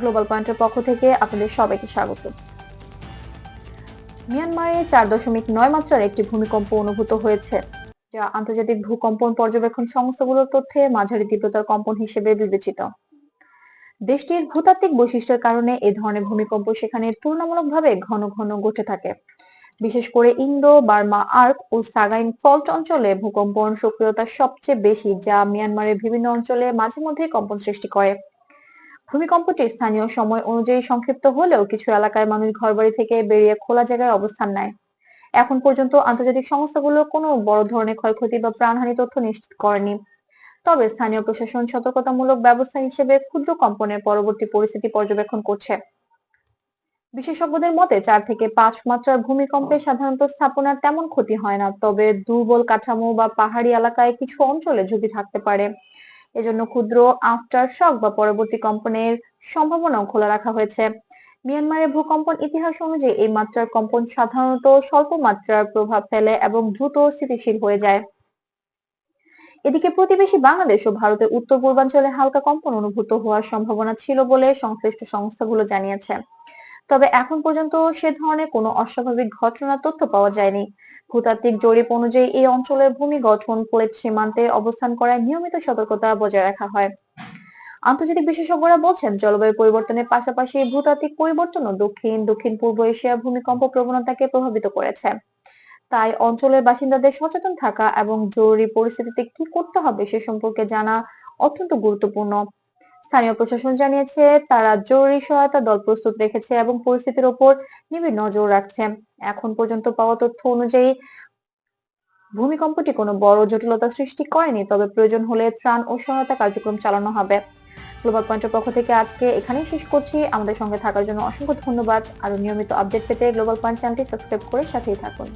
Global পয়েন্টের পক্ষ থেকে আপনাদের সবাইকে স্বাগত। মিয়ানমারে চার দশমিক নয় মাত্রার একটি ভূমিকম্প অনুভূত হয়েছে, যা আন্তর্জাতিক ভূকম্পন পর্যবেক্ষণ সংস্থাগুলোর তথ্যে মাঝারি তীব্রতার কম্পন হিসেবে বিবেচিত। দেশটির ভূতাত্ত্বিক বৈশিষ্ট্যের কারণে এ ধরনের ভূমিকম্প সেখানে তুলনামূলকভাবে ঘন ঘন ঘটে থাকে। বিশেষ করে ইন্দো, বার্মা, আর্ক ও সাগাইন ফল্ট অঞ্চলে ভূকম্পন সক্রিয়তা সবচেয়ে বেশি, যা মিয়ানমারের বিভিন্ন অঞ্চলে মাঝে মধ্যে কম্পন সৃষ্টি করে। ভূমিকম্পটি স্থানীয় সময় অনুযায়ী সংক্ষিপ্ত হলেও কিছু এলাকায় মানুষ ঘরবাড়ি থেকে বেরিয়ে খোলা জায়গায় অবস্থান নেয়। এখন পর্যন্ত আন্তর্জাতিক সংস্থাগুলো কোনো বড় ধরনের ক্ষয়ক্ষতি বা প্রাণহানি তথ্য নিশ্চিত করেনি। তবে স্থানীয় প্রশাসন সতর্কতামূলক ব্যবস্থা হিসেবে ক্ষুদ্র কম্পনের পরবর্তী পরিস্থিতি পর্যবেক্ষণ করছে। বিশেষজ্ঞদের মতে, চার থেকে পাঁচ মাত্রার ভূমিকম্পে সাধারণত স্থাপনার তেমন ক্ষতি হয় না, তবে দুর্বল কাঠামো বা পাহাড়ি এলাকায় কিছু অঞ্চলে ঝুঁকি থাকতে পারে। এজন্য ক্ষুদ্র আফটার শক বা পরবর্তী কম্পনের সম্ভাবনাও খোলা রাখা হয়েছে। মিয়ানমারের ভূকম্পন ইতিহাস অনুযায়ী এই মাত্রার কম্পন সাধারণত স্বল্প মাত্রার প্রভাব ফেলে এবং দ্রুত স্থিতিশীল হয়ে যায়। এদিকে প্রতিবেশী বাংলাদেশ ও ভারতের উত্তর পূর্বাঞ্চলে হালকা কম্পন অনুভূত হওয়ার সম্ভাবনা ছিল বলে সংশ্লিষ্ট সংস্থাগুলো জানিয়েছে। তবে এখন পর্যন্ত সে ধরনের কোনো অস্বাভাবিক ঘটনার তথ্য পাওয়া যায়নি। ভূতাত্ত্বিক জরিপ অনুযায়ী এই অঞ্চলের ভূমি গঠন, প্লেট সীমান্তে অবস্থান করায় নিয়মিত সতর্কতা বজায় রাখা হয়। আন্তর্জাতিক বিশেষজ্ঞরা বলছেন, জলবায়ু পরিবর্তনের পাশাপাশি ভূতাত্ত্বিক পরিবর্তনও দক্ষিণ দক্ষিণ পূর্ব এশিয়া ভূমিকম্প প্রবণতাকে প্রভাবিত করেছে। তাই অঞ্চলের বাসিন্দাদের সচেতন থাকা এবং জরুরি পরিস্থিতিতে কি করতে হবে সে সম্পর্কে জানা অত্যন্ত গুরুত্বপূর্ণ। স্থানীয় প্রশাসন জানিয়েছে, তারা জরুরি সহায়তা দল প্রস্তুত রেখেছে এবং পরিস্থিতির ওপর নিবিড় নজর রাখছে। এখন পর্যন্ত পাওয়া তথ্য অনুযায়ী ভূমিকম্পটি কোনো বড় জটিলতা সৃষ্টি করেনি, তবে প্রয়োজন হলে ত্রাণ ও সহায়তা কার্যক্রম চালানো হবে। গ্লোবাল পয়েন্টের পক্ষ থেকে আজকে এখানেই শেষ করছি। আমাদের সঙ্গে থাকার জন্য অসংখ্য ধন্যবাদ। আরও নিয়মিত আপডেট পেতে গ্লোবাল পয়েন্ট চ্যানেলটি সাবস্ক্রাইব করে সাথেই থাকুন।